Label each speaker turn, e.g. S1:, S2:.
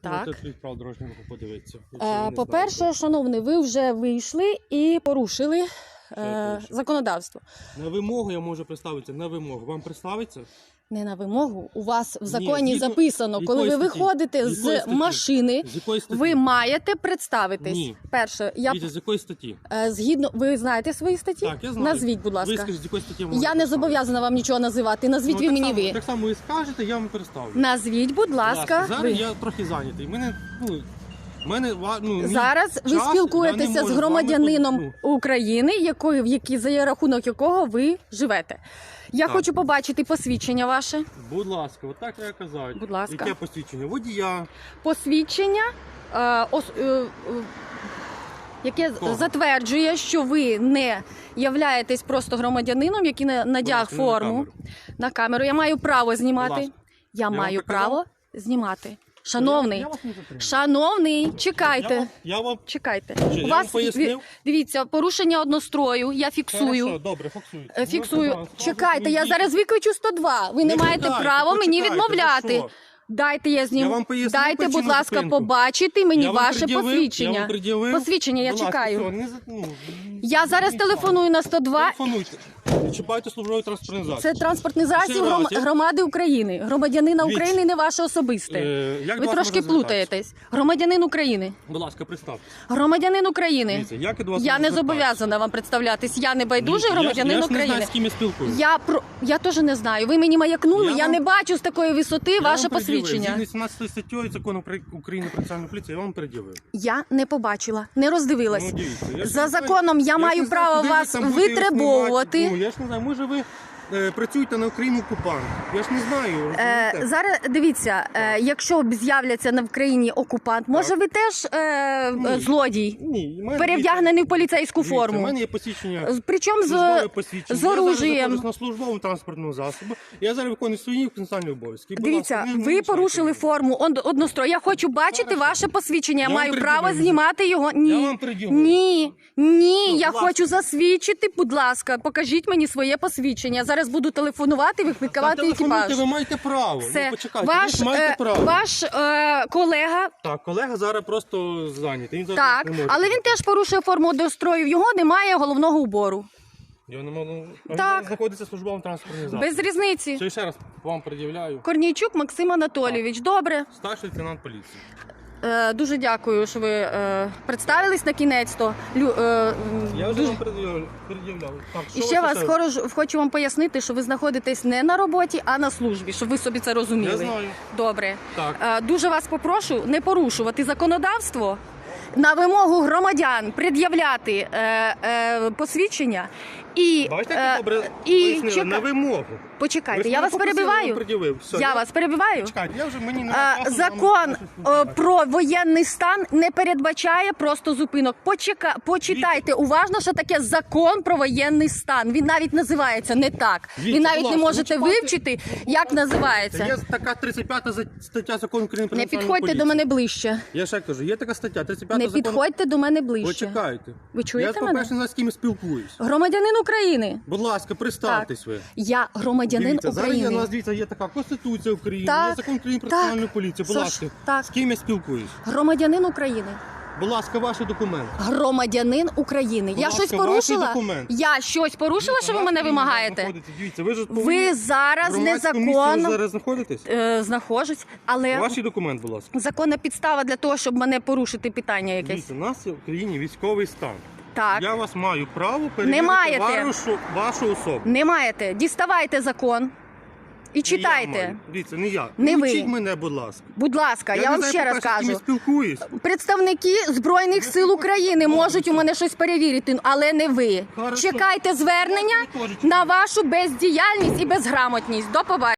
S1: Так.
S2: Тут прав дорожнього подивитися.
S1: Е, По-перше, шановний, ви вже вийшли і порушили е, законодавство.
S2: на вимогу я можу представитися. На вимогу. Вам представиться?
S1: Не на вимогу. У вас в
S2: Ні,
S1: законі
S2: згідно-
S1: записано, коли ви
S2: якої статті?
S1: виходите
S2: Якої
S1: з
S2: статті?
S1: машини,
S2: З якої статті?
S1: ви маєте представитись.
S2: Ні.
S1: Перше, я
S2: Дивіться, з якої статті?
S1: е, згідно, ви знаєте свої статті?
S2: Так, я знаю.
S1: Назвіть, будь
S2: Ви
S1: ласка.
S2: скажіть, з якої статті
S1: Я не зобов'язана вам нічого називати. Назвіть
S2: Ну,
S1: ви мені ви.
S2: Так само ви скажете, я вам переставлю.
S1: Назвіть, будь ласка,
S2: Зараз
S1: ви.
S2: я трохи зайнятий. Мене, ну, мене, ва- ну, мій
S1: Зараз ви
S2: час, я не
S1: спілкуєтеся з
S2: з вами
S1: громадянином
S2: тут,
S1: України, якої в які за рахунок якого ви живете. Я
S2: Так.
S1: хочу побачити посвідчення ваше.
S2: Будь ласка, отак я казав.
S1: Будь ласка.
S2: Яке посвідчення? Водія.
S1: Посвідчення, е, ос, е, е, яке
S2: Кого?
S1: затверджує, що ви не являєтесь просто громадянином, який на- надяг
S2: ласка, не на
S1: форму
S2: камеру.
S1: на камеру. Я маю право знімати.
S2: ласка.
S1: Я,
S2: вам
S1: маю
S2: показав?
S1: право знімати. Шановний, шановний, чекайте.
S2: Я вам, я вам
S1: Чекайте. У
S2: я
S1: вас
S2: вам пояснив?
S1: дивіться, порушення однострою, я фіксую.
S2: Хорошо, добре.
S1: Е, Фіксую.
S2: Ну,
S1: Чекайте, я зараз виключу 102. Ви не
S2: Не
S1: маєте
S2: чекайте,
S1: права мені відмовляти.
S2: ви що?
S1: Дайте я
S2: Я вам пояснив
S1: Дайте, будь ласка,
S2: зупинку.
S1: побачити мені
S2: Я вам
S1: ваше
S2: пред'явив,
S1: посвідчення.
S2: Я вам пред'явив.
S1: Посвідчення, я
S2: Будь ласка,
S1: чекаю.
S2: все, не за- ну,
S1: Я зараз телефоную на 102.
S2: Телефонуйте. Не чіпайте службовий транспортний засіб.
S1: Це транспортний засіб гром-
S2: я-
S1: громади України. Громадянина
S2: Дивіться.
S1: України не ваше особисте.
S2: Е, як до
S1: Ви
S2: вас
S1: трошки
S2: можна звертатися?
S1: плутаєтесь. Громадянин України.
S2: Будь ласка, представте.
S1: Громадянин України.
S2: Дивіться, як я до вас
S1: Я
S2: можу
S1: не
S2: звертатися?
S1: зобов'язана вам представлятись. Я не байдужий
S2: Дивіться,
S1: громадянин
S2: я, ж- я ж не
S1: України.
S2: знаю, з ким я спілкуюся.
S1: Я про я теж не знаю. Ви мені маякнули. Я,
S2: Я вам-
S1: не бачу з такої висоти ваше
S2: вам пред'явив.
S1: Посвідчення.
S2: Згідно 17 статтею закону про України про національну поліцію, я вам пред'явив.
S1: Я не побачила, не роздивилась.
S2: Ну, дивіться, я ж
S1: За
S2: не знаю-
S1: законом я
S2: ж
S1: маю
S2: знаю,
S1: право
S2: куди ви
S1: вас
S2: там будете
S1: витребовувати.
S2: знімати. Ну, я ж не знаю, може ви працюєте на Україну окупант. Я ж не знаю.
S1: Е,
S2: розумієте?
S1: зараз дивіться, е, якщо з'являться на в країні окупант, може ви теж е, е,
S2: Ні.
S1: злодій,
S2: Ні, в мене
S1: перевдягнений в поліцейську
S2: дивіться, У
S1: форму.
S2: мене є посвідчення.
S1: Причому з,
S2: службове посвідчення.
S1: з
S2: Я зараз на службовому транспортному засобі. Я зараз виконую свої функціональні обов'язки. Будь
S1: Дивіться,
S2: ласка, не- не
S1: ви
S2: мішайте
S1: порушили
S2: мені.
S1: форму он- однострой. Я хочу бачити
S2: Хорошо.
S1: ваше посвідчення. Я
S2: Я вам
S1: маю право знімати його. Ні.
S2: Я вам пред'явив.
S1: Ні, ні,
S2: Ну,
S1: я хочу засвідчити. Будь ласка, покажіть мені своє посвідчення. Я зараз буду телефонувати, викликати екіпаж.
S2: ви маєте право.
S1: Все,
S2: Ну, почекайте,
S1: ваш,
S2: ви ж маєте
S1: е,
S2: право.
S1: ваш е, колега
S2: Так, колега зараз просто зайнятий. Він зараз
S1: Так,
S2: не може.
S1: але він теж порушує форму однострою. В його немає головного убору.
S2: Я не можу. А він
S1: Так.
S2: зараз знаходиться в службовому транспортному засобі.
S1: Без різниці.
S2: Все, ще раз вам пред'являю.
S1: Корнійчук Максим Анатолійович. Добре.
S2: Старший лейтенант поліції.
S1: Е, дуже дякую, що ви е, представились на кінець. То е,
S2: Я вже вам пред'являв.
S1: І ще вас скоро хочу вам пояснити, що ви знаходитесь не на роботі, а на службі, щоб ви собі це розуміли.
S2: Я знаю.
S1: Добре.
S2: Так.
S1: Дуже вас попрошу не порушувати законодавство. На вимогу громадян пред'являти посвідчення і,
S2: Бачите,
S1: е,
S2: як добре
S1: і
S2: пояснили?
S1: чека-
S2: на вимогу.
S1: почекайте,
S2: Ви ж
S1: я вас
S2: попросили,
S1: перебиваю.
S2: вам пред'явив. Все,
S1: я вас перебиваю.
S2: Чекайте, я вже мені не
S1: Е, Закон е, про воєнний стан не передбачає просто зупинок. Почека... Почитайте уважно, що таке закон про воєнний стан. Він навіть називається не так.
S2: Дивіться,
S1: Ви навіть
S2: будь
S1: не
S2: ласка,
S1: можете
S2: чіпайте.
S1: вивчити, як називається.
S2: Є така 35 за- стаття закону України про
S1: Не
S2: національну
S1: підходьте
S2: поліцію.
S1: до мене ближче.
S2: Я ще кажу, є така стаття 35
S1: Не
S2: закону.
S1: підходьте до мене ближче.
S2: Почекайте.
S1: Ви чуєте
S2: я,
S1: мене?
S2: по-перше, не знаю, з ким я спілкуюсь.
S1: Громадянин України.
S2: Будь ласка, представтесь ви.
S1: Я громадянин
S2: Дивіться, зараз є, у нас дивіться, є така Конституція України,
S1: Так,
S2: є закон України про національну поліцію. Будь
S1: Саш,
S2: ласка,
S1: так.
S2: з ким я спілкуюсь?
S1: Громадянин України.
S2: Будь ласка, ваші документи.
S1: Громадянин України.
S2: Будь
S1: Я
S2: ласка,
S1: щось порушила? Я щось порушила, що ви мене вимагаєте?
S2: Дивіться, ви ж
S1: Ви зараз незаконно
S2: зараз знаходитесь?
S1: е, знаходжусь, але
S2: Ваші документи, будь ласка.
S1: законна підстава для того, щоб мене порушити питання якесь.
S2: Дивіться, у нас в країні військовий стан.
S1: Так,
S2: Я вас маю право перевірити
S1: маєте.
S2: вашу, вашу особу.
S1: не маєте. Діставайте закон і
S2: Не я
S1: читайте.
S2: маю. Дивіться, не я.
S1: Не ви.
S2: Вчіть мене, будь ласка.
S1: Будь ласка, я,
S2: не
S1: вам
S2: знаю,
S1: ще раз
S2: по-перше, з ким я
S1: кажу.
S2: спілкуюсь.
S1: Представники збройних сил України можуть у мене щось перевірити, але не ви.
S2: Хорошо.
S1: Чекайте звернення на вашу бездіяльність і безграмотність. До побачення.